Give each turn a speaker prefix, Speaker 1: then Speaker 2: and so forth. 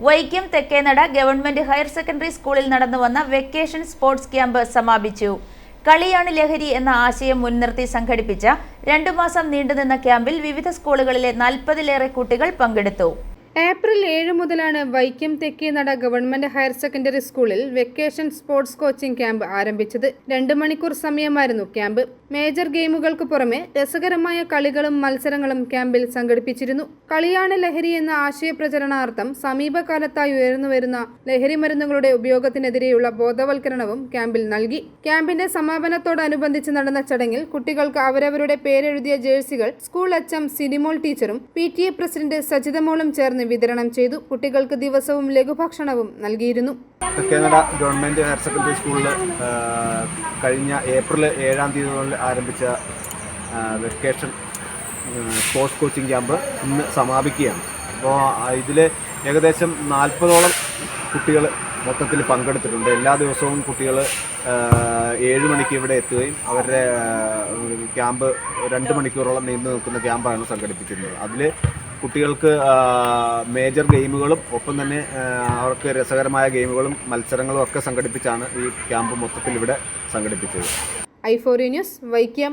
Speaker 1: Vaikom Thekkenada government higher secondary സ്കൂളിൽ നടന്നു വന്ന വെക്കേഷൻ സ്പോർട്സ് ക്യാമ്പ് സമാപിച്ചു. കളിയാണ് ലഹരി എന്ന ആശയം മുൻനിർത്തി സംഘടിപ്പിച്ച രണ്ടു മാസം നീണ്ടുനിന്ന ക്യാമ്പിൽ വിവിധ സ്കൂളുകളിലെ നാൽപ്പതിലേറെ കുട്ടികൾ പങ്കെടുത്തു.
Speaker 2: ഏപ്രിൽ ഏഴ് മുതലാണ് Vaikom Thekke Nada government higher secondary സ്കൂളിൽ വെക്കേഷൻ സ്പോർട്സ് കോച്ചിംഗ് ക്യാമ്പ് ആരംഭിച്ചത്. രണ്ട് മണിക്കൂർ സമയമായിരുന്നു ക്യാമ്പ്. മേജർ ഗെയിമുകൾക്ക് പുറമെ രസകരമായ കളികളും മത്സരങ്ങളും ക്യാമ്പിൽ സംഘടിപ്പിച്ചിരുന്നു. കളിയാണ് ലഹരി എന്ന ആശയപ്രചരണാർത്ഥം സമീപകാലത്തായി ഉയർന്നുവരുന്ന ലഹരി മരുന്നുകളുടെ ഉപയോഗത്തിനെതിരെയുള്ള ബോധവൽക്കരണവും ക്യാമ്പിൽ നൽകി. ക്യാമ്പിന്റെ സമാപനത്തോടനുബന്ധിച്ച് നടന്ന ചടങ്ങിൽ കുട്ടികൾക്ക് അവരവരുടെ പേരെഴുതിയ ജേഴ്സികൾ സ്കൂൾ അച്ഛം സിനിമോൾ ടീച്ചറും പി ടി എ പ്രസിഡന്റ് സജിതമോളും ചേർന്ന് വിതരണം ചെയ്തു. കുട്ടികൾക്ക് ദിവസവും ലഘുഭക്ഷണവും നൽകിയിരുന്നു.
Speaker 3: തെക്കേനട ഗവൺമെന്റ് ഹയർ സെക്കൻഡറി സ്കൂളിൽ കഴിഞ്ഞ ഏപ്രിൽ ഏഴാം തീയതി ആരംഭിച്ച വെക്കേഷൻ സ്പോർട്സ് കോച്ചിങ് ക്യാമ്പ് ഇന്ന് സമാപിക്കുകയാണ്. അപ്പോൾ ഇതിൽ ഏകദേശം നാൽപ്പതോളം കുട്ടികൾ മൊത്തത്തിൽ പങ്കെടുത്തിട്ടുണ്ട്. എല്ലാ ദിവസവും കുട്ടികൾ ഏഴ് മണിക്ക് ഇവിടെ എത്തുകയും അവരുടെ ക്യാമ്പ് രണ്ട് മണിക്കൂറോളം നീണ്ടു നിൽക്കുന്ന ക്യാമ്പാണ് സംഘടിപ്പിക്കുന്നത് അതിൽ കുട്ടികൾക്ക് മേജർ ഗെയിമുകളും ഒപ്പം തന്നെ അവർക്ക് രസകരമായ ഗെയിമുകളും മത്സരങ്ങളും ഒക്കെ സംഘടിപ്പിച്ചാണ് ഈ ക്യാമ്പ് മൊത്തത്തിൽ ഇവിടെ സംഘടിപ്പിച്ചത്.
Speaker 2: I ഫോറി news Vaikom